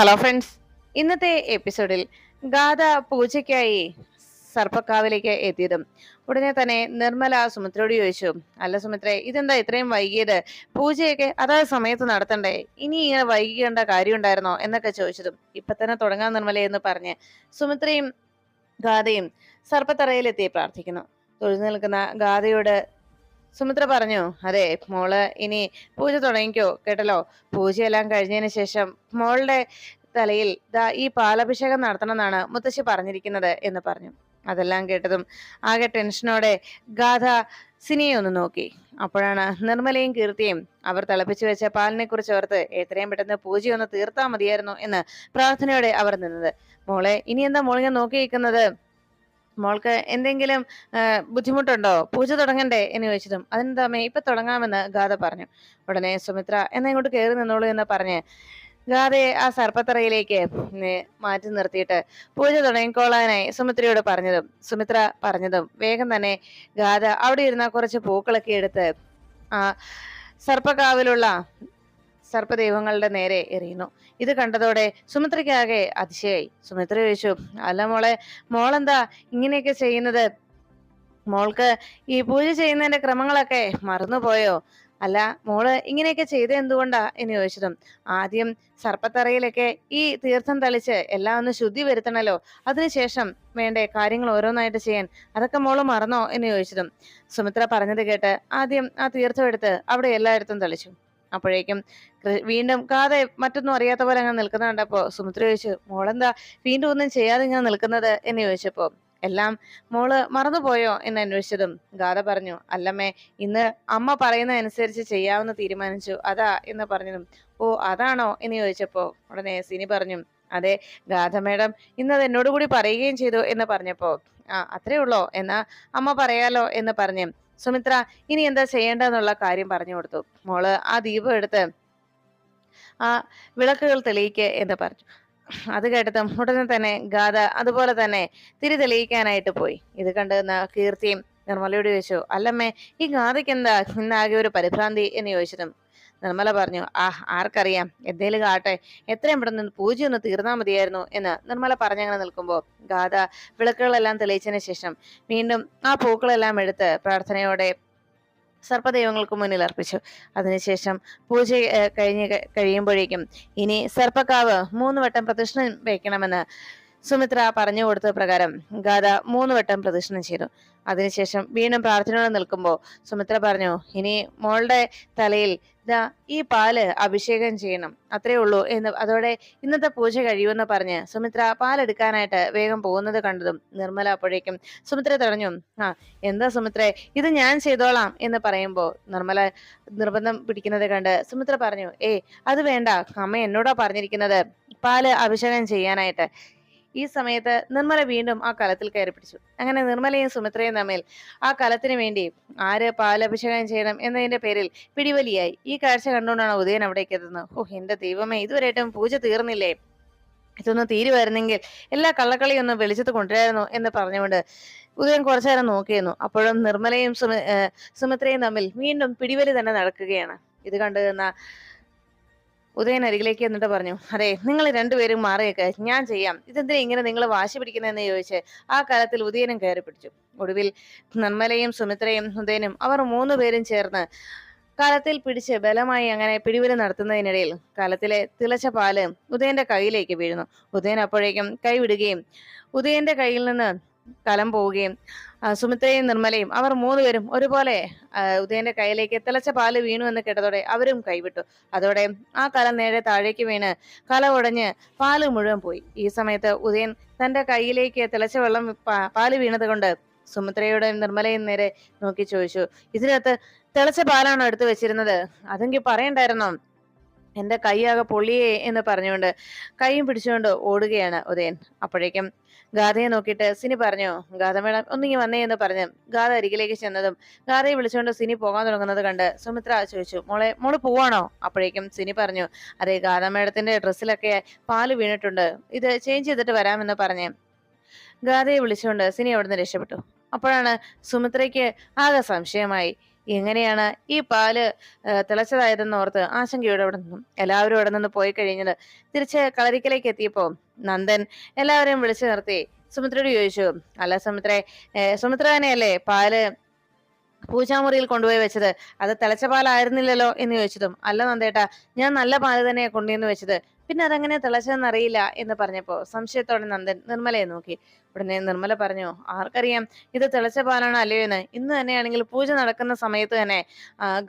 Hello friends ഇന്നത്തെ എപ്പിസോഡിൽ ഗാഥ പൂജയ്ക്കായി സർപ്പക്കാവിലേക്ക് എത്തിയതും ഉടനെ തന്നെ നിർമ്മല സുമിത്രയോട് ചോദിച്ചു അല്ല സുമിത്രേ ഇതെന്താ ഇത്രയും വൈകിയത്? പൂജയൊക്കെ അതാത് സമയത്ത് നടത്തണ്ടേ? ഇനി ഇങ്ങനെ വൈകിക്കേണ്ട കാര്യം ഉണ്ടായിരുന്നോ എന്നൊക്കെ ചോദിച്ചതും ഇപ്പൊ തന്നെ തുടങ്ങാൻ നിർമ്മല എന്ന് പറഞ്ഞ് സുമിത്രയും ഗാഥയും സർപ്പത്തറയിലെത്തി പ്രാർത്ഥിക്കുന്നു. തൊഴിൽ നിൽക്കുന്ന ഗാഥയോട് സുമിത്ര പറഞ്ഞു അതെ മോൾ ഇനി പൂജ തുടങ്ങിക്കോ കേട്ടല്ലോ? പൂജയെല്ലാം കഴിഞ്ഞതിന് ശേഷം മോളുടെ തലയിൽ ദാ ഈ പാലഭിഷേകം നടത്തണമെന്നാണ് മുത്തശ്ശി പറഞ്ഞിരിക്കുന്നത് എന്ന് പറഞ്ഞു. അതെല്ലാം കേട്ടതും ആകെ ടെൻഷനോടെ ഗാഥ സിനിയെ ഒന്ന് നോക്കി. അപ്പോഴാണ് നിർമ്മലയും കീർത്തിയും അവർ തിളപ്പിച്ചു വെച്ച പാലിനെ കുറിച്ച് ഓർത്ത് എത്രയും പെട്ടെന്ന് പൂജയൊന്ന് തീർത്താൽ മതിയായിരുന്നു എന്ന് പ്രാർത്ഥനയോടെ അവർ നിന്നത്. മോളെ ഇനി എന്താ മോളിങ്ങനെ നോക്കി നിൽക്കുന്നത് മോൾക്ക് എന്തെങ്കിലും ബുദ്ധിമുട്ടുണ്ടോ? പൂജ തുടങ്ങണ്ടേ എന്ന് ചോദിച്ചതും അതെന്താ മേ ഇപ്പൊ തുടങ്ങാമെന്ന് ഗാഥ പറഞ്ഞു. ഉടനെ സുമിത്ര എന്നാ ഇങ്ങോട്ട് കയറി നിന്നോളൂ എന്ന് പറഞ്ഞ് ഗാഥയെ ആ സർപ്പത്തറയിലേക്ക് മാറ്റി നിർത്തിയിട്ട് പൂജ തുടങ്ങിക്കോളാനായി സുമിത്രയോട് പറഞ്ഞതും സുമിത്ര പറഞ്ഞതും വേഗം തന്നെ ഗാഥ അവിടെ ഇരുന്ന കുറച്ച് പൂക്കളൊക്കെ എടുത്ത് ആ സർപ്പകാവിലുള്ള സർപ്പദൈവങ്ങളുടെ നേരെ എറിയുന്നു. ഇത് കണ്ടതോടെ സുമിത്രയ്ക്കാകെ അതിശയായി. സുമിത്ര ചോദിച്ചു അല്ല മോളെ മോളെന്താ ഇങ്ങനെയൊക്കെ ചെയ്യുന്നത്? മോൾക്ക് ഈ പൂജ ചെയ്യുന്നതിന്റെ ക്രമങ്ങളൊക്കെ മറന്നുപോയോ? അല്ല മോൾ ഇങ്ങനെയൊക്കെ ചെയ്ത് എന്തുകൊണ്ടാ? എന്ന് ചോദിച്ചതും ആദ്യം സർപ്പത്തറയിലൊക്കെ ഈ തീർത്ഥം തളിച്ച് എല്ലാം ഒന്ന് ശുദ്ധി വരുത്തണല്ലോ. അതിനുശേഷം വേണ്ടേ കാര്യങ്ങൾ ഓരോന്നായിട്ട് ചെയ്യാൻ? അതൊക്കെ മോൾ മറന്നോ? എന്ന് ചോദിച്ചതും സുമിത്ര പറഞ്ഞത് കേട്ട് ആദ്യം ആ തീർത്ഥം എടുത്ത് അവിടെ എല്ലായിടത്തും തളിച്ചു. അപ്പോഴേക്കും വീണ്ടും കാതെ മറ്റൊന്നും അറിയാത്ത പോലെ അങ്ങനെ നിൽക്കുന്ന കണ്ടപ്പോ സുമിത്ര ചോദിച്ചു മോളെന്താ? വീണ്ടും ഒന്നും ചെയ്യാതെ ഇങ്ങനെ നിൽക്കുന്നത്? എന്ന് ചോദിച്ചപ്പോൾ എല്ലാം മോൾ മറന്നുപോയോ? എന്ന് അന്വേഷിച്ചതും ഗാഥ പറഞ്ഞു അല്ലമ്മേ ഇന്ന് അമ്മ പറയുന്നതനുസരിച്ച് ചെയ്യാവുന്ന തീരുമാനിച്ചു. അതാ എന്ന് പറഞ്ഞതും ഓ അതാണോ? എന്ന് ചോദിച്ചപ്പോൾ ഉടനെ സിനി പറഞ്ഞു അതെ ഗാഥ മേഡം ഇന്ന് അത് എന്നോട് കൂടി പറയുകയും ചെയ്തു എന്ന് പറഞ്ഞപ്പോൾ ആ അത്രേ ഉള്ളോ? എന്നാ അമ്മ പറയാലോ എന്ന് പറഞ്ഞു സുമിത്ര ഇനി എന്താ ചെയ്യേണ്ടതെന്നുള്ള കാര്യം പറഞ്ഞു കൊടുത്തു. മോൾ ആ ദീപം എടുത്ത് ആ വിളക്കുകൾ തെളിയിക്കുക എന്ന് പറഞ്ഞു. അത് കേട്ടതും ഉടനെ തന്നെ ഗാഥ അതുപോലെ തന്നെ തിരി തെളിയിക്കാനായിട്ട് പോയി. ഇത് കണ്ട് കീർത്തിയും നിർമ്മലയോട് ചോദിച്ചു അല്ലമ്മേ ഈ ഗാഥയ്ക്ക് എന്താ ഇന്നാകെ ഒരു പരിഭ്രാന്തി? എന്ന് ചോദിച്ചതും നിർമ്മല പറഞ്ഞു ആ ആർക്കറിയാം. എന്തേലും കാട്ടെ. എത്രയും പെട്ടെന്ന് പൂജ ഒന്ന് തീർന്നാ മതിയായിരുന്നു എന്ന് നിർമ്മല പറഞ്ഞങ്ങനെ നിൽക്കുമ്പോൾ ഗാഥ വിളക്കുകളെല്ലാം തെളിയിച്ചതിന് ശേഷം വീണ്ടും ആ പൂക്കളെല്ലാം എടുത്ത് പ്രാർത്ഥനയോടെ സർപ്പദൈവങ്ങൾക്ക് മുന്നിൽ അർപ്പിച്ചു. അതിനുശേഷം പൂജ കഴിഞ്ഞ് കഴിയുമ്പോഴേക്കും ഇനി സർപ്പക്കാവ് മൂന്ന് വട്ടം പ്രദക്ഷിണം വയ്ക്കണമെന്ന് സുമിത്ര പറഞ്ഞു കൊടുത്ത പ്രകാരം ഗാഥ മൂന്ന് വട്ടം പ്രദക്ഷിണം ചെയ്തു. അതിനുശേഷം വീണ്ടും പ്രാർത്ഥനയോടെ നിൽക്കുമ്പോൾ സുമിത്ര പറഞ്ഞു ഇനി മോളുടെ തലയിൽ ദാ ഈ പാൽ അഭിഷേകം ചെയ്യണം. അത്രേ ഉള്ളൂ എന്ന് അതോടെ ഇന്നത്തെ പൂജ കഴിയുമെന്ന് പറഞ്ഞ് സുമിത്ര പാലെടുക്കാനായിട്ട് വേഗം പോകുന്നത് കണ്ടതും നിർമ്മല അപ്പോഴേക്കും സുമിത്ര തടഞ്ഞു ആ എന്താ സുമിത്രേ ഇത് ഞാൻ ചെയ്തോളാം എന്ന് പറയുമ്പോൾ നിർമ്മല നിർബന്ധം പിടിക്കുന്നത് കണ്ട് സുമിത്ര പറഞ്ഞു ഏയ് അത് വേണ്ട. അമ്മ എന്നോടാ പറഞ്ഞിരിക്കുന്നത്. പാൽ അഭിഷേകം ചെയ്യാനായിട്ട്. ഈ സമയത്ത് നിർമ്മല വീണ്ടും ആ കലത്തിൽ കയറി പിടിച്ചു. അങ്ങനെ നിർമ്മലയും സുമിത്രയും തമ്മിൽ ആ കലത്തിന് വേണ്ടി ആര് പാലഭിഷേകം ചെയ്യണം എന്നതിന്റെ പേരിൽ പിടിവലിയായി. ഈ കാഴ്ച കണ്ടുകൊണ്ടാണ് ഉദയൻ അവിടേക്ക് എത്തുന്നത്. ഓ എന്റെ ദൈവമേ ഇതുവരെയായിട്ടും പൂജ തീർന്നില്ലേ? ഇതൊന്ന് തീരുമായിരുന്നെങ്കിൽ എല്ലാ കള്ളക്കളിയും ഒന്ന് വെളിച്ചത്ത് കൊണ്ടുവരായിരുന്നു എന്ന് പറഞ്ഞുകൊണ്ട് ഉദയൻ കുറച്ചു നേരം നോക്കിയിരുന്നു. അപ്പോഴും നിർമ്മലയും സുമി സുമിത്രയും തമ്മിൽ വീണ്ടും പിടിവലി തന്നെ നടക്കുകയാണ്. ഇത് കണ്ടു നിന്ന ഉദയൻ അരികിലേക്ക് എന്നിട്ട് പറഞ്ഞു അതെ നിങ്ങൾ രണ്ടുപേരും മാറിയേക്ക്. ഞാൻ ചെയ്യാം. ഇതെന്തിനാ ഇങ്ങനെ നിങ്ങൾ വാശി പിടിക്കുന്നതെന്ന് ചോദിച്ച് ആ കാലത്തിൽ ഉദയനും കയറി പിടിച്ചു. ഒടുവിൽ നന്മലയും സുമിത്രയും ഉദയനും അവർ മൂന്ന് പേരും ചേർന്ന് കാലത്തിൽ പിടിച്ച് ബലമായി അങ്ങനെ പിടിവലി നടത്തുന്നതിനിടയിൽ കാലത്തിലെ തിളച്ച പാൽ ഉദയന്റെ കയ്യിലേക്ക് വീഴുന്നു. ഉദയൻ അപ്പോഴേക്കും കൈവിടുകയും ഉദയന്റെ കയ്യിൽ നിന്ന് കലം പോവുകയും സുമിത്രയും നിർമ്മലയും അവർ മൂന്നുപേരും ഒരുപോലെ ഉദയന്റെ കയ്യിലേക്ക് തിളച്ച പാൽ വീണു എന്ന് കേട്ടതോടെ അവരും കൈവിട്ടു. അതോടെ ആ കലം നേരെ താഴേക്ക് വീണ് കല ഉടഞ്ഞ് പാൽ മുഴുവൻ പോയി. ഈ സമയത്ത് ഉദയൻ തന്റെ കയ്യിലേക്ക് തിളച്ച വെള്ളം പാൽ വീണത് കൊണ്ട് സുമിത്രയുടെയും നിർമ്മലയും നേരെ നോക്കി ചോദിച്ചു ഇതിനകത്ത് തിളച്ച പാലാണോ എടുത്തു വെച്ചിരുന്നത്? അതെങ്കിൽ പറയണ്ടായിരുന്നോ? എന്റെ കൈയാകെ പൊള്ളിയേ എന്ന് പറഞ്ഞുകൊണ്ട് കൈയും പിടിച്ചുകൊണ്ട് ഓടുകയാണ് ഉദയൻ. അപ്പോഴേക്കും ഗാഥയെ നോക്കിയിട്ട് സിനി പറഞ്ഞു? ഗാഥ മേഡം ഒന്നിങ്ങി വന്നേ എന്ന് പറഞ്ഞ്. ഗാഥ അരികിലേക്ക് ചെന്നതും ഗാഥയെ വിളിച്ചുകൊണ്ട് സിനി പോകാൻ തുടങ്ങുന്നത് കണ്ട് സുമിത്ര ചോദിച്ചു മോളെ മോൾ പോവാണോ? അപ്പോഴേക്കും സിനി പറഞ്ഞു അതെ ഗാഥ മേഡത്തിന്റെ ഡ്രസ്സിലൊക്കെ പാൽ വീണിട്ടുണ്ട്. ഇത് ചേഞ്ച് ചെയ്തിട്ട് വരാമെന്ന് പറഞ്ഞ്. ഗാഥയെ വിളിച്ചുകൊണ്ട് സിനി അവിടുന്ന് രക്ഷപ്പെട്ടു. അപ്പോഴാണ് സുമിത്രയ്ക്ക് ആകെ സംശയമായി എങ്ങനെയാണ് ഈ പാൽ തിളച്ചതായതെന്ന് ഓർത്ത് ആശങ്കയോടെ അവിടെ നിന്നും. എല്ലാവരും അവിടെ നിന്ന് പോയി കഴിഞ്ഞത് തിരിച്ച് കളരിക്കലേക്ക് എത്തിയപ്പോ നന്ദൻ എല്ലാവരെയും വിളിച്ചു നിർത്തി. സുമിത്രയോട് ചോദിച്ചു അല്ല സുമിത്ര സുമിത്ര തന്നെയല്ലേ പാൽ പൂജാമുറിയിൽ കൊണ്ടുപോയി വെച്ചത്? അത് തിളച്ച പാലായിരുന്നില്ലല്ലോ? എന്ന് ചോദിച്ചതും അല്ല നന്ദേട്ടാ ഞാൻ നല്ല പാൽ തന്നെയാ കൊണ്ടുവന്ന് വെച്ചത്. പിന്നെ അതെങ്ങനെ തിളച്ചതെന്നറിയില്ല എന്ന് പറഞ്ഞപ്പോ സംശയത്തോടെ നന്ദൻ നിർമ്മലയെ നോക്കി. ഉടനെ നിർമ്മല പറഞ്ഞു ആർക്കറിയാം ഇത് തിളച്ച പാലാണോ അല്ലയോ എന്ന്. ഇന്ന് തന്നെയാണെങ്കിൽ പൂജ നടക്കുന്ന സമയത്ത് തന്നെ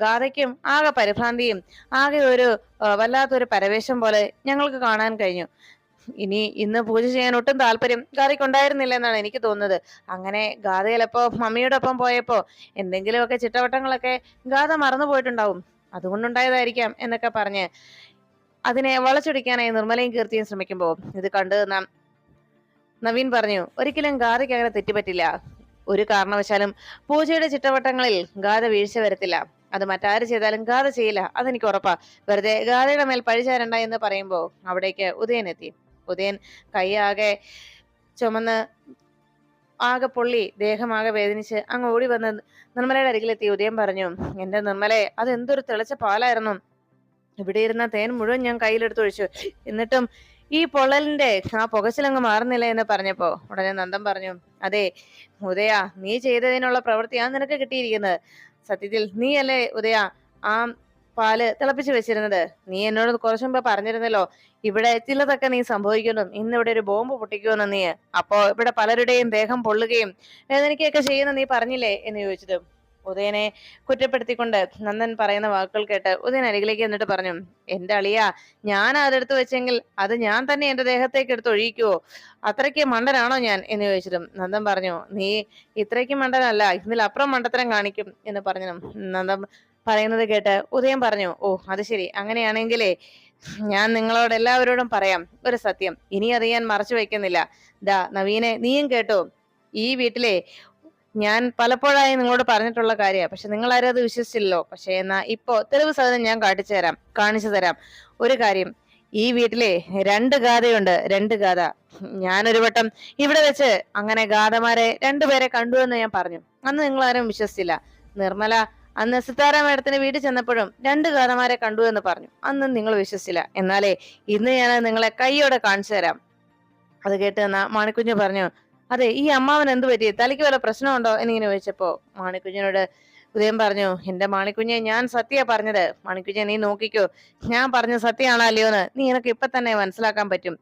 ഗാഥയ്ക്കും ആകെ പരിഭ്രാന്തിയും ആകെ ഒരു വല്ലാത്തൊരു പരവേശം പോലെ ഞങ്ങൾക്ക് കാണാൻ കഴിഞ്ഞു. ഇനി ഇന്ന് പൂജ ചെയ്യാൻ ഒട്ടും താല്പര്യം ഗാഥയ്ക്ക് ഉണ്ടായിരുന്നില്ല എന്നാണ് എനിക്ക് തോന്നുന്നത്. അങ്ങനെ ഗാഥയിലപ്പോ മമ്മിയോടൊപ്പം പോയപ്പോ എന്തെങ്കിലുമൊക്കെ ചിട്ടവട്ടങ്ങളൊക്കെ ഗാഥ മറന്നു പോയിട്ടുണ്ടാവും അതുകൊണ്ടുണ്ടായതായിരിക്കാം എന്നൊക്കെ പറഞ്ഞ് അതിനെ വളച്ചൊടിക്കാനായി നിർമ്മലയും കീർത്തിയും ശ്രമിക്കുമ്പോൾ ഇത് കണ്ടു നാം നവീൻ പറഞ്ഞു ഒരിക്കലും ഗാദയ്ക്ക് അങ്ങനെ തെറ്റുപറ്റില്ല. ഒരു കാരണവശാലും പൂജയുടെ ചിട്ടവട്ടങ്ങളിൽ ഗാഥ വീഴ്ച വരത്തില്ല. അത് മറ്റാര് ചെയ്താലും ഗാഥ ചെയ്യില്ല. അതെനിക്ക് ഉറപ്പാ. വെറുതെ ഗാഥയുടെ മേൽ പഴിചാരണ്ട എന്ന് പറയുമ്പോ അവിടേക്ക് ഉദയൻ എത്തി. ഉദയൻ കൈയാകെ ചുമന്ന് ആകെ പൊള്ളി ദേഹമാകെ വേദനിച്ച് അങ്ങ് ഓടി വന്ന് നിർമ്മലയുടെ അരികിലെത്തി. ഉദയം പറഞ്ഞു എന്റെ നിർമ്മലെ അതെന്തൊരു തിളച്ച പാലായിരുന്നു. ഇവിടെ ഇരുന്ന തേൻ മുഴുവൻ ഞാൻ കയ്യിലെടുത്ത് ഒഴിച്ചു. എന്നിട്ടും ഈ പൊള്ളലിന്റെ ആ പുകച്ചിലങ്ങ് മാറുന്നില്ല എന്ന് പറഞ്ഞപ്പോ ഉടനെ നന്ദൻ പറഞ്ഞു അതെ ഉദയ നീ ചെയ്തതിനുള്ള പ്രവൃത്തിയാണ് നിനക്ക് കിട്ടിയിരിക്കുന്നത്. സത്യത്തിൽ നീ അല്ലേ ഉദയ ആ പാൽ തിളപ്പിച്ചു വെച്ചിരുന്നത്? നീ എന്നോട് കുറച്ചു മുമ്പ് പറഞ്ഞിരുന്നല്ലോ ഇവിടെ ചിലതൊക്കെ നീ സംഭവിക്കുന്നു. ഇന്ന് ഇവിടെ ഒരു ബോംബ് പൊട്ടിക്കുമെന്ന് നീ. അപ്പോ ഇവിടെ പലരുടെയും ദേഹം പൊള്ളുകയും വേദനിക്കുകയൊക്കെ ചെയ്യുന്ന നീ പറഞ്ഞില്ലേ? എന്ന് ചോദിച്ചത് ഉദയനെ കുറ്റപ്പെടുത്തിക്കൊണ്ട് നന്ദൻ പറയുന്ന വാക്കുകൾ കേട്ട് ഉദയൻ അരികിലേക്ക് എന്നിട്ട് പറഞ്ഞു എന്റെ അളിയ ഞാൻ അതെടുത്ത് വെച്ചെങ്കിൽ അത് ഞാൻ തന്നെ എന്റെ ദേഹത്തേക്ക് എടുത്ത് ഒഴിക്കുവോ? അത്രയ്ക്ക് മണ്ടനാണോ ഞാൻ? എന്ന് ചോദിച്ചിട്ടും നന്ദൻ പറഞ്ഞു നീ ഇത്രയ്ക്ക് മണ്ടനല്ല ഇതിലപ്പുറം മണ്ടത്തരം കാണിക്കും എന്ന് പറഞ്ഞു നന്ദൻ പറയുന്നത് കേട്ട് ഉദയം പറഞ്ഞു ഓ അത് ശരി. അങ്ങനെയാണെങ്കിലേ ഞാൻ നിങ്ങളോട് എല്ലാവരോടും പറയാം ഒരു സത്യം. ഇനി അത് ഞാൻ മറച്ചു വെക്കുന്നില്ല ദാ നവീനെ നീയും കേട്ടോ ഈ വീട്ടിലെ ഞാൻ പലപ്പോഴായി നിങ്ങളോട് പറഞ്ഞിട്ടുള്ള കാര്യമാണ് പക്ഷെ നിങ്ങൾ ആരും അത് വിശ്വസിച്ചില്ലല്ലോ. പക്ഷെ എന്നാ ഇപ്പോ തെളിവ് സാധനം ഞാൻ കാണിച്ചു തരാം. കാണിച്ചു തരാം. ഒരു കാര്യം. ഈ വീട്ടിലെ രണ്ട് ഗാഥയുണ്ട്. രണ്ട് ഗാഥ. ഞാനൊരു വട്ടം ഇവിടെ വെച്ച് അങ്ങനെ ഗാഥമാരെ രണ്ടുപേരെ കണ്ടു എന്ന് ഞാൻ പറഞ്ഞു. അന്ന് നിങ്ങൾ ആരും വിശ്വസിച്ചില്ല. നിർമ്മല അന്ന് സിത്താര മേഡത്തിന്റെ വീട്ടിൽ ചെന്നപ്പോഴും രണ്ട് ഗാഥമാരെ കണ്ടു എന്ന് പറഞ്ഞു. അന്ന് നിങ്ങൾ വിശ്വസിച്ചില്ല. എന്നാലേ ഇന്ന് ഞാൻ നിങ്ങളെ കൈയോടെ കാണിച്ചു തരാം. അത് കേട്ട് എന്നാ മാണിക്കുഞ്ഞ് പറഞ്ഞു അതെ ഈ അമ്മാവൻ എന്ത് പറ്റി? തലയ്ക്ക് വല്ല പ്രശ്നമുണ്ടോ? എന്നിങ്ങനെ ചോദിച്ചപ്പോ മാണിക്കുഞ്ഞിനോട് ഉദയം പറഞ്ഞു എന്റെ മാണിക്കുഞ്ഞെ ഞാൻ സത്യ പറഞ്ഞത്. മാണിക്കുഞ്ഞെ നീ നോക്കിക്കോ. ഞാൻ പറഞ്ഞ സത്യമാണോ അല്ലയോ എന്ന് നീ എനിക്ക് ഇപ്പൊ തന്നെ മനസ്സിലാക്കാൻ പറ്റും.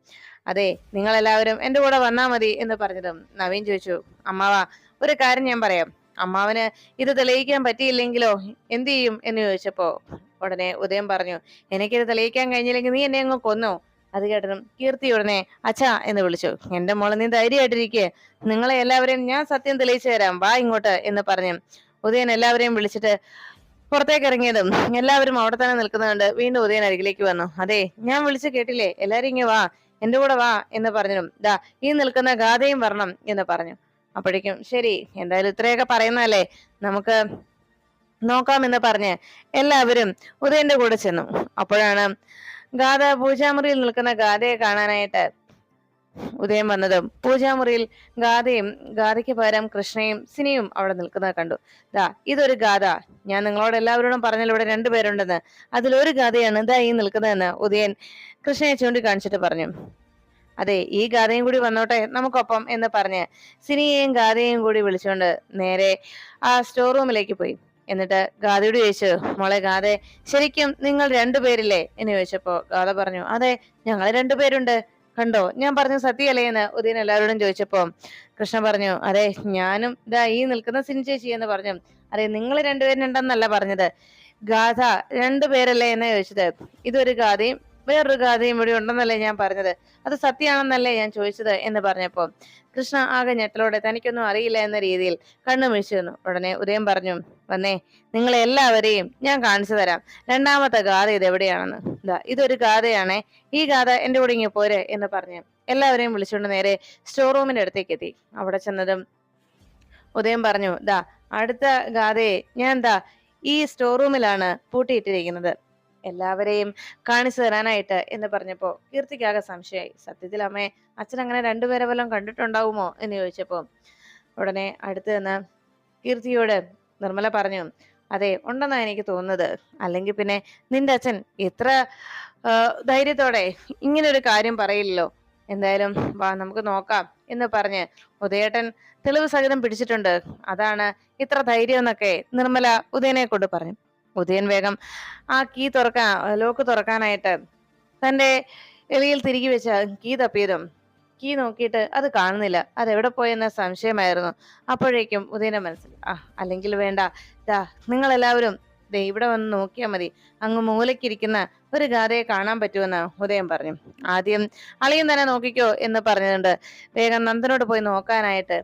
അതെ നിങ്ങൾ എല്ലാവരും എന്റെ കൂടെ വന്നാ മതി എന്ന് പറഞ്ഞതും നവീൻ ചോദിച്ചു. അമ്മാവ ഒരു കാര്യം ഞാൻ പറയാം. അമ്മാവന് ഇത് തെളിയിക്കാൻ പറ്റിയില്ലെങ്കിലോ? എന്തു ചെയ്യും? എന്ന് ചോദിച്ചപ്പോ ഉടനെ ഉദയം പറഞ്ഞു. എനിക്കിത് തെളിയിക്കാൻ കഴിഞ്ഞില്ലെങ്കിൽ നീ എന്നെ അങ്ങ് കൊന്നോ? അത് കേട്ടതും കീർത്തി ഉടനെ അച്ഛാ എന്ന് വിളിച്ചു. എന്റെ മോളെ നീ ധൈര്യമായിട്ടിരിക്കെ. നിങ്ങളെ എല്ലാവരെയും ഞാൻ സത്യം തെളിയിച്ചു തരാം. വാ ഇങ്ങോട്ട് എന്ന് പറഞ്ഞു. ഉദയൻ എല്ലാവരെയും വിളിച്ചിട്ട് പുറത്തേക്ക് ഇറങ്ങിയതും എല്ലാവരും അവിടെ തന്നെ നിൽക്കുന്നതുകൊണ്ട് വീണ്ടും ഉദയൻ അരികിലേക്ക് വന്നു. അതെ ഞാൻ വിളിച്ചു കേട്ടില്ലേ? എല്ലാരും ഇങ്ങനെ വാ. എന്റെ കൂടെ വാ എന്ന് പറഞ്ഞു ദാ ഈ നിൽക്കുന്ന ഗാഥയും വരണം എന്ന് പറഞ്ഞു. അപ്പോഴേക്കും ശരി എന്തായാലും ഇത്രയൊക്കെ പറയുന്നതല്ലേ? നമുക്ക് നോക്കാം എന്ന് പറഞ്ഞ് എല്ലാവരും ഉദയന്റെ കൂടെ ചെന്നു. അപ്പോഴാണ് ഗാഥ പൂജാമുറിയിൽ നിൽക്കുന്ന ഗാഥയെ കാണാനായിട്ട് ഉദയം വന്നതും പൂജാമുറിയിൽ ഗാഥയും ഗാഥയ്ക്ക് പകരം കൃഷ്ണയും സിനിയും അവിടെ നിൽക്കുന്നത് കണ്ടു. ദാ ഇതൊരു ഗാഥ ഞാൻ നിങ്ങളോട് എല്ലാവരോടും പറഞ്ഞല്ലോ ഇവിടെ രണ്ടുപേരുണ്ടെന്ന് അതിലൊരു ഗാഥയാണ് ദാ ഈ നിൽക്കുന്നതെന്ന് ഉദയൻ കൃഷ്ണയെ ചൂണ്ടിക്കാണിച്ചിട്ട് പറഞ്ഞു. അതെ ഈ ഗാഥയും കൂടി വന്നോട്ടെ നമുക്കൊപ്പം എന്ന് പറഞ്ഞ് സിനിയെയും ഗാഥയെയും കൂടി വിളിച്ചുകൊണ്ട് നേരെ ആ സ്റ്റോർ റൂമിലേക്ക് പോയി. എന്നിട്ട് ഗാഥയോട് ചോദിച്ചു മോളെ ഗാഥെ ശരിക്കും നിങ്ങൾ രണ്ടുപേരില്ലേ? എന്ന് ചോദിച്ചപ്പോ ഗാഥ പറഞ്ഞു അതെ ഞങ്ങൾ രണ്ടുപേരുണ്ട്. കണ്ടോ ഞാൻ പറഞ്ഞ സത്യല്ലേ എന്ന് ഉദയൻ എല്ലാവരോടും ചോദിച്ചപ്പോ കൃഷ്ണ പറഞ്ഞു അതെ ഞാനും ഇതാ ഈ നിൽക്കുന്ന സിനി ചേച്ചി എന്ന് പറഞ്ഞു. അതെ നിങ്ങൾ രണ്ടുപേരുണ്ടെന്നല്ല പറഞ്ഞത്. ഗാഥ രണ്ടുപേരല്ലേ? എന്ന് ചോദിച്ചത്. ഇതൊരു ഗാഥയും വേറൊരു ഗാഥയും ഇവിടെ ഉണ്ടെന്നല്ലേ ഞാൻ പറഞ്ഞത്. അത് സത്യമാണെന്നല്ലേ ഞാൻ ചോദിച്ചത് എന്ന് പറഞ്ഞപ്പോ കൃഷ്ണ ആകെ ഞെട്ടലോടെ തനിക്കൊന്നും അറിയില്ല എന്ന രീതിയിൽ കണ്ണു മിഴിച്ചു നിന്നു ഉടനെ ഉദയം പറഞ്ഞു വന്നേ നിങ്ങളെ എല്ലാവരെയും ഞാൻ കാണിച്ചു തരാം. രണ്ടാമത്തെ ഗാഥ ഇത് എവിടെയാണെന്ന്. ഇതാ ഇതൊരു ഗാഥയാണേ. ഈ ഗാഥ എന്റെ കൂടെ ഇങ്ങ് പോരെ എന്ന് പറഞ്ഞു എല്ലാവരെയും വിളിച്ചുകൊണ്ട് നേരെ സ്റ്റോർ റൂമിന്റെ അടുത്തേക്ക് എത്തി. അവിടെ ചെന്നതും ഉദയം പറഞ്ഞു ദാ അടുത്ത ഗാഥയെ ഞാൻ ദാ ഈ സ്റ്റോർ റൂമിലാണ് പൂട്ടിയിട്ടിരിക്കുന്നത്. എല്ലാവരെയും കാണിച്ചു തരാനായിട്ട് എന്ന് പറഞ്ഞപ്പോ കീർത്തിക്കാകെ സംശയമായി. സത്യത്തിൽ അമ്മേ അച്ഛൻ അങ്ങനെ രണ്ടുപേരെ വല്ലതും കണ്ടിട്ടുണ്ടാവുമോ എന്ന് ചോദിച്ചപ്പോ ഉടനെ അടുത്ത് നിന്ന് കീർത്തിയോട് നിർമ്മല പറഞ്ഞു അതെ ഉണ്ടെന്നാ എനിക്ക് തോന്നുന്നത്. അല്ലെങ്കിൽ പിന്നെ നിന്റെ അച്ഛൻ ഇത്ര ധൈര്യത്തോടെ ഇങ്ങനെ ഒരു കാര്യം പറയില്ലല്ലോ. എന്തായാലും വാ നമുക്ക് നോക്കാം എന്ന് പറഞ്ഞ് ഉദയേട്ടൻ തെളിവ് സഹിതം പിടിച്ചിട്ടുണ്ട്. അതാണ് ഇത്ര ധൈര്യം എന്നൊക്കെ നിർമ്മല ഉദയനെ കൊണ്ട് പറഞ്ഞു. ഉദയൻ വേഗം ആ കീ തുറക്കാൻ ലോക്ക് തുറക്കാനായിട്ട്. തന്റെ എളിയിൽ തിരികെ വെച്ച കീ തപ്പിയതും കീ നോക്കിയിട്ട് അത് കാണുന്നില്ല അത് എവിടെ പോയെന്ന സംശയമായിരുന്നു. അപ്പോഴേക്കും ഉദയന്റെ മനസ്സിൽ ആ അല്ലെങ്കിൽ വേണ്ട ദാ നിങ്ങൾ എല്ലാവരും ദേ ഇവിടെ വന്ന് നോക്കിയാൽ മതി അങ്ങ് മൂലക്കിരിക്കുന്ന ഒരു ഗാഥയെ കാണാൻ പറ്റുമെന്ന് ഉദയം പറഞ്ഞു. ആദ്യം അളിയും തന്നെ നോക്കിക്കോ എന്ന് പറഞ്ഞുകൊണ്ട് വേഗം നന്ദനോട് പോയി നോക്കാനായിട്ട്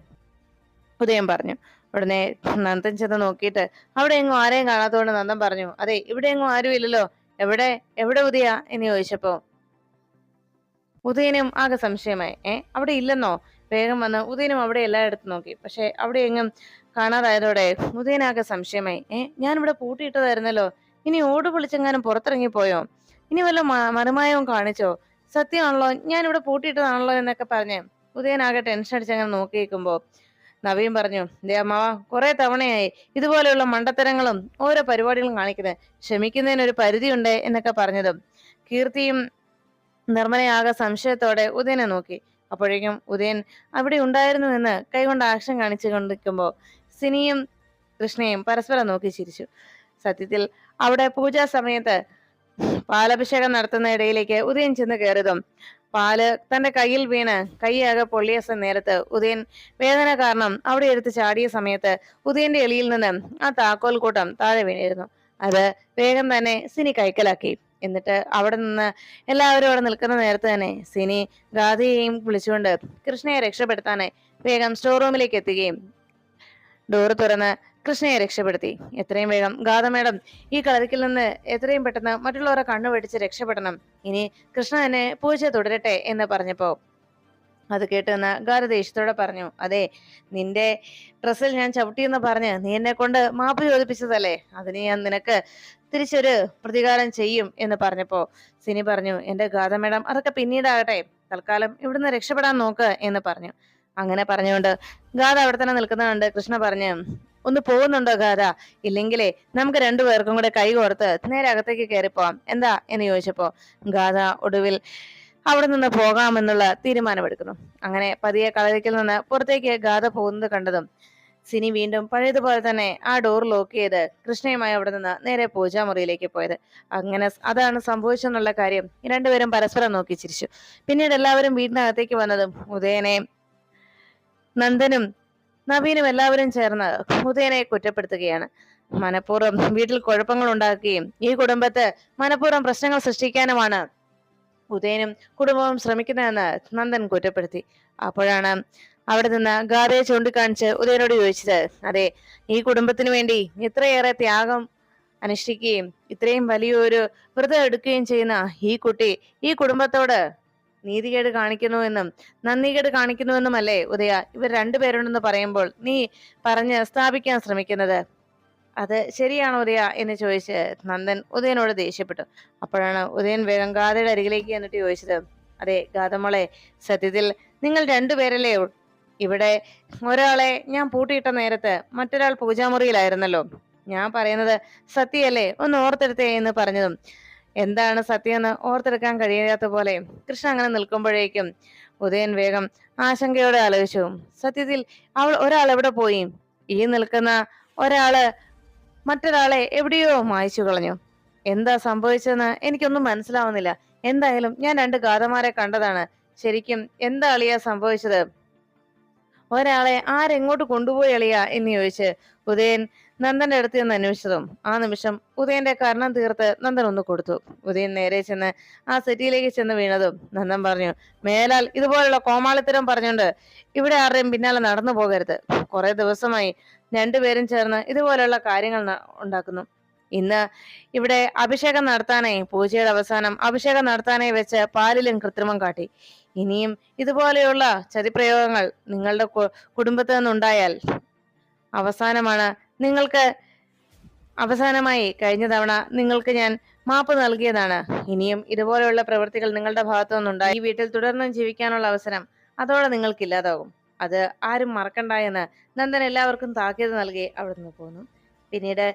ഉദയം പറഞ്ഞു. ഉടനെ നന്ദൻ ചെന്ന് നോക്കിയിട്ട് അവിടെ എങ്ങും ആരെയും കാണാത്തതുകൊണ്ട് നന്ദൻ പറഞ്ഞു അതെ ഇവിടെ എങ്ങും ആരും ഇല്ലല്ലോ എവിടെ എവിടെ ഉദയ? എന്ന് ചോദിച്ചപ്പോ ഉദയനും ആകെ സംശയമായി. ഏ അവിടെ ഇല്ലെന്നോ? വേഗം വന്ന് ഉദയനും അവിടെ എല്ലായിടത്തും നോക്കി. പക്ഷെ അവിടെ എങ്ങും കാണാതായതോടെ ഉദയനാകെ സംശയമായി. ഏ ഞാനിവിടെ പൂട്ടിയിട്ടതായിരുന്നല്ലോ. ഇനി ഓട് പൊളിച്ചെങ്ങാനും പുറത്തിറങ്ങി പോയോ ഇനി വല്ല മറുമായവും കാണിച്ചോ? സത്യമാണല്ലോ ഞാനിവിടെ പൂട്ടിയിട്ടതാണല്ലോ എന്നൊക്കെ പറഞ്ഞ് ഉദയനാകെ ടെൻഷൻ അടിച്ചങ്ങനെ നോക്കി നിൽക്കുമ്പോ നവീൻ പറഞ്ഞു ദേ അമ്മാവ കുറെ തവണയായി ഇതുപോലെയുള്ള മണ്ടത്തരങ്ങളും ഓരോ പരിപാടികളും കാണിക്കുന്നത് ക്ഷമിക്കുന്നതിന് ഒരു പരിധിയുണ്ട് എന്നൊക്കെ പറഞ്ഞതും. കീർത്തിയും നിർമ്മലയാകെ സംശയത്തോടെ ഉദയനെ നോക്കി. അപ്പോഴേക്കും ഉദയൻ അവിടെ ഉണ്ടായിരുന്നു എന്ന് കൈകൊണ്ട് ആക്ഷൻ കാണിച്ചു കൊണ്ടിരിക്കുമ്പോൾ സിനിയും കൃഷ്ണയും പരസ്പരം നോക്കി ചിരിച്ചു. സത്യത്തിൽ അവിടെ പൂജാ സമയത്ത് പാലഭിഷേകം നടത്തുന്ന ഇടയിലേക്ക് ഉദയൻ ചെന്ന് കയറിയതും പാൽ തന്റെ കയ്യിൽ വീണ് കൈയാകെ പൊള്ളിയ നേരത്ത് ഉദയൻ വേദന കാരണം അവിടെ എടുത്ത് ചാടിയ സമയത്ത് ഉദയന്റെ എളിയിൽ നിന്ന് ആ താക്കോൽ കൂട്ടം താഴെ വീണിരുന്നു. അത് വേഗം തന്നെ സിനി കൈക്കലാക്കി. എന്നിട്ട് അവിടെ നിന്ന് എല്ലാവരും അവിടെ നിൽക്കുന്ന നേരത്ത് തന്നെ സിനി രാധയെയും വിളിച്ചുകൊണ്ട് കൃഷ്ണയെ രക്ഷപ്പെടുത്താനായി വേഗം സ്റ്റോർ റൂമിലേക്ക് എത്തുകയും ഡോറ് തുറന്ന് കൃഷ്ണയെ രക്ഷപ്പെടുത്തി. എത്രയും വേഗം ഗാഥ മേഡം ഈ കളരിക്കിൽ നിന്ന് എത്രയും പെട്ടെന്ന് മറ്റുള്ളവരെ കണ്ണു വെടിച്ച് രക്ഷപ്പെടണം. ഇനി കൃഷ്ണ തന്നെ പൂജ തുടരട്ടെ എന്ന് പറഞ്ഞപ്പോ അത് ഗാഥ ദേഷ്യത്തോടെ പറഞ്ഞു അതെ നിന്റെ ഡ്രസ്സിൽ ഞാൻ ചവിട്ടിയെന്ന് പറഞ്ഞ് നീ എന്നെ കൊണ്ട് മാപ്പ് ചോദിപ്പിച്ചതല്ലേ? അതിന് ഞാൻ നിനക്ക് തിരിച്ചൊരു പ്രതികാരം ചെയ്യും എന്ന് പറഞ്ഞപ്പോ സിനി പറഞ്ഞു എന്റെ ഗാഥ മേഡം അതൊക്കെ പിന്നീടാകട്ടെ. തൽക്കാലം ഇവിടുന്ന് രക്ഷപ്പെടാൻ നോക്ക് എന്ന് പറഞ്ഞു. അങ്ങനെ പറഞ്ഞുകൊണ്ട് ഗാഥ അവിടെ തന്നെ നിൽക്കുന്ന കണ്ട് കൃഷ്ണ പറഞ്ഞു ഒന്ന് പോകുന്നുണ്ടോ ഗാഥ ഇല്ലെങ്കിലേ നമുക്ക് രണ്ടുപേർക്കും കൂടെ കൈ കോർത്ത് നേരെ അകത്തേക്ക് കയറിപ്പോവാം എന്താ എന്ന് ചോദിച്ചപ്പോ ഗാഥ ഒടുവിൽ അവിടെ നിന്ന് പോകാമെന്നുള്ള തീരുമാനമെടുക്കുന്നു. അങ്ങനെ പതിയെ കളരിക്കിൽ നിന്ന് പുറത്തേക്ക് ഗാഥ പോകുന്നത് കണ്ടതും സിനി വീണ്ടും പഴയതുപോലെ തന്നെ ആ ഡോർ ലോക്ക് ചെയ്ത് കൃഷ്ണയുമായി അവിടെ നിന്ന് നേരെ പൂജാമുറിയിലേക്ക് പോയത്. അങ്ങനെ അതാണ് സംഭവിച്ചെന്നുള്ള കാര്യം രണ്ടുപേരും പരസ്പരം നോക്കി ചിരിച്ചു. പിന്നീട് എല്ലാവരും വീടിനകത്തേക്ക് വന്നതും ഉദയനെ നന്ദനും നവീനും എല്ലാവരും ചേർന്ന് ഉദയനെ കുറ്റപ്പെടുത്തുകയാണ്. മനഃപൂർവം വീട്ടിൽ കുഴപ്പങ്ങൾ ഉണ്ടാക്കുകയും ഈ കുടുംബത്ത് മനഃപൂർവം പ്രശ്നങ്ങൾ സൃഷ്ടിക്കാനുമാണ് ഉദയനും കുടുംബവും ശ്രമിക്കുന്നതെന്ന് നന്ദൻ കുറ്റപ്പെടുത്തി. അപ്പോഴാണ് അവിടെ നിന്ന് ഗാഥയെ ചൂണ്ടിക്കാണിച്ച് ഉദയനോട് ചോദിച്ചത് അതെ ഈ കുടുംബത്തിന് വേണ്ടി ഇത്രയേറെ ത്യാഗം അനുഷ്ഠിക്കുകയും ഇത്രയും വലിയൊരു വ്രതം എടുക്കുകയും ചെയ്യുന്ന ഈ കുട്ടി ഈ കുടുംബത്തോട് നീതികേട് കാണിക്കുന്നുവെന്നും നന്ദികേട് കാണിക്കുന്നുവെന്നുമല്ലേ ഉദയ? ഇവർ രണ്ടുപേരുണ്ടെന്ന് പറയുമ്പോൾ നീ പറഞ്ഞ് സ്ഥാപിക്കാൻ ശ്രമിക്കുന്നത്. അത് ശരിയാണോ ഉദയ? എന്ന് ചോദിച്ച് നന്ദൻ ഉദയനോട് ദേഷ്യപ്പെട്ടു. അപ്പോഴാണ് ഉദയൻ ഗാഥയുടെ അരികിലേക്ക് എന്നിട്ട് ചോദിച്ചത് അതെ ഗാതമോളെ സത്യത്തിൽ നിങ്ങൾ രണ്ടുപേരല്ലേ ഇവിടെ ഒരാളെ ഞാൻ പൂട്ടിയിട്ട നേരത്ത് മറ്റൊരാൾ പൂജാമുറിയിലായിരുന്നല്ലോ. ഞാൻ പറയുന്നത് സത്യല്ലേ? ഒന്ന് ഓർത്തെടുത്തേ എന്ന് പറഞ്ഞതും എന്താണ് സത്യമെന്ന് ഓർത്തെടുക്കാൻ കഴിയാത്ത പോലെ കൃഷ്ണ അങ്ങനെ നിൽക്കുമ്പോഴേക്കും ഉദയൻ വേഗം ആശങ്കയോടെ ആലോചിച്ചു. സത്യത്തിൽ അവൾ ഒരാൾ എവിടെ പോയി? ഈ നിൽക്കുന്ന ഒരാൾ മറ്റൊരാളെ എവിടെയോ മായ്ച്ചു കളഞ്ഞു. എന്താ സംഭവിച്ചതെന്ന് എനിക്കൊന്നും മനസ്സിലാവുന്നില്ല. എന്തായാലും ഞാൻ രണ്ട് ഗാഥമാരെ കണ്ടതാണ്. ശരിക്കും എന്താ അളിയ സംഭവിച്ചത്? ഒരാളെ ആരെങ്ങോട്ട് കൊണ്ടുപോയി അളിയ എന്ന് ചോദിച്ച് ഉദയൻ നന്ദന്റെ അടുത്ത് നിന്ന് അന്വേഷിച്ചതും ആ നിമിഷം ഉദയന്റെ കർണം തീർത്ത് നന്ദൻ ഒന്ന് കൊടുത്തു. ഉദയൻ നേരെ ചെന്ന് ആ സെറ്റിയിലേക്ക് ചെന്ന് വീണതും നന്ദൻ പറഞ്ഞു മേലാൽ ഇതുപോലുള്ള കോമാളിത്തരം പറഞ്ഞുകൊണ്ട് ഇവിടെ ആരുടെയും പിന്നാലെ നടന്നു പോകരുത്. കുറെ ദിവസമായി രണ്ടുപേരും ചേർന്ന് ഇതുപോലെയുള്ള കാര്യങ്ങൾ ഉണ്ടാക്കുന്നു. ഇന്ന് ഇവിടെ അഭിഷേകം നടത്താനായി പൂജയുടെ അവസാനം അഭിഷേകം നടത്താനായി വെച്ച് പാലിലും കൃത്രിമം കാട്ടി. ഇനിയും ഇതുപോലെയുള്ള ചതിപ്രയോഗങ്ങൾ നിങ്ങളുടെ കുടുംബത്തിൽ നിന്നുണ്ടായാൽ അവസാനമാണ് നിങ്ങൾക്ക് അവസാനമായി കഴിഞ്ഞ തവണ നിങ്ങൾക്ക് ഞാൻ മാപ്പ് നൽകിയതാണ്. ഇനിയും ഇതുപോലെയുള്ള പ്രവൃത്തികൾ നിങ്ങളുടെ ഭാഗത്തു നിന്നുണ്ടായി ഈ വീട്ടിൽ തുടർന്നും ജീവിക്കാനുള്ള അവസരം അതോടെ നിങ്ങൾക്ക് ഇല്ലാതാകും അത് ആരും മറക്കണ്ട എന്ന് നന്ദൻ എല്ലാവർക്കും താക്കീത് നൽകി അവിടെ നിന്ന് പോന്നു. പിന്നീട്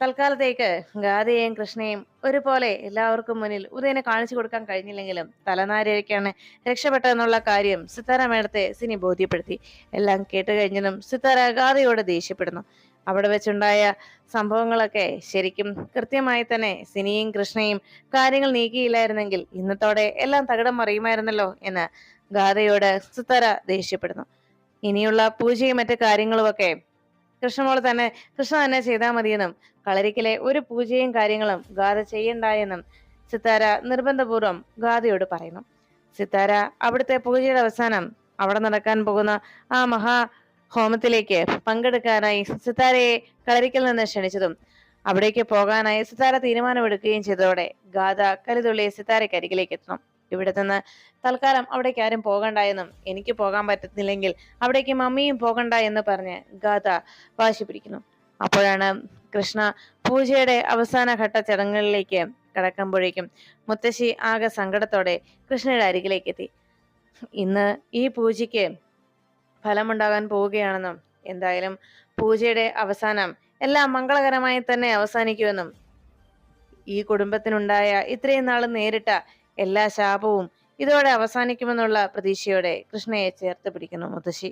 തൽക്കാലത്തേക്ക് ഗാദയെയും കൃഷ്ണയും ഒരുപോലെ എല്ലാവർക്കും മുന്നിൽ ഉദയനെ കാണിച്ചു കൊടുക്കാൻ കഴിഞ്ഞില്ലെങ്കിലും തലനാരിഴയ്ക്കാണ് രക്ഷപ്പെട്ടതെന്നുള്ള കാര്യം സിത്താര മേടത്തെ സിനി ബോധ്യപ്പെടുത്തി. എല്ലാം കേട്ട് കഴിഞ്ഞതും സിത്താര ഗാദയോട് ദേഷ്യപ്പെടുന്നു. അവിടെ വെച്ചുണ്ടായ സംഭവങ്ങളൊക്കെ ശരിക്കും കൃത്യമായി തന്നെ സിനിയും കൃഷ്ണയും കാര്യങ്ങൾ നീക്കിയില്ലായിരുന്നെങ്കിൽ ഇന്നത്തോടെ എല്ലാം തകിടം മറിയുമായിരുന്നല്ലോ എന്ന് ഗാഥയോട് സുത്തര ദേഷ്യപ്പെടുന്നു. ഇനിയുള്ള പൂജയും മറ്റു കാര്യങ്ങളുമൊക്കെ കൃഷ്ണമോൾ തന്നെ കൃഷ്ണ തന്നെ ചെയ്താൽ മതിയെന്നും കളരിക്കിലെ ഒരു പൂജയും കാര്യങ്ങളും ഗാഥ ചെയ്യണ്ട എന്നും സിത്താര നിർബന്ധപൂർവം ഗാഥയോട് പറയുന്നു. സിത്താര അവിടുത്തെ പൂജയുടെ അവസാനം അവിടെ നടക്കാൻ പോകുന്ന ആ മഹാ ഹോമത്തിലേക്ക് പങ്കെടുക്കാനായി സിത്താരയെ കളരിക്കൽ നിന്ന് ക്ഷണിച്ചതും അവിടേക്ക് പോകാനായി സിത്താര തീരുമാനമെടുക്കുകയും ചെയ്തതോടെ ഗാഥ കരുതുള്ളി സിത്താരയ്ക്കരികിലേക്ക് എത്തണം. ഇവിടെ നിന്ന് തൽക്കാലം അവിടേക്ക് ആരും പോകണ്ട എന്നും എനിക്ക് പോകാൻ പറ്റുന്നില്ലെങ്കിൽ അവിടേക്ക് മമ്മിയും പോകണ്ട എന്ന് പറഞ്ഞ് ഗാഥ വാശി പിടിക്കുന്നു. അപ്പോഴാണ് കൃഷ്ണ പൂജയുടെ അവസാന ഘട്ട ചടങ്ങുകളിലേക്ക് കടക്കുമ്പോഴേക്കും മുത്തശ്ശി ആകെ സങ്കടത്തോടെ കൃഷ്ണയുടെ അരികിലേക്ക് എത്തി. ഇന്ന് ഈ പൂജയ്ക്ക് ഫലമുണ്ടാകാൻ പോവുകയാണെന്നും എന്തായാലും പൂജയുടെ അവസാനം എല്ലാം മംഗളകരമായി തന്നെ അവസാനിക്കുമെന്നും ഈ കുടുംബത്തിനുണ്ടായ ഇത്രയും നാൾ നേരിട്ട എല്ലാ ശാപവും ഇതോടെ അവസാനിക്കുമെന്നുള്ള പ്രതീക്ഷയോടെ കൃഷ്ണയെ ചേർത്ത് പിടിക്കുന്നു മുത്തശ്ശി.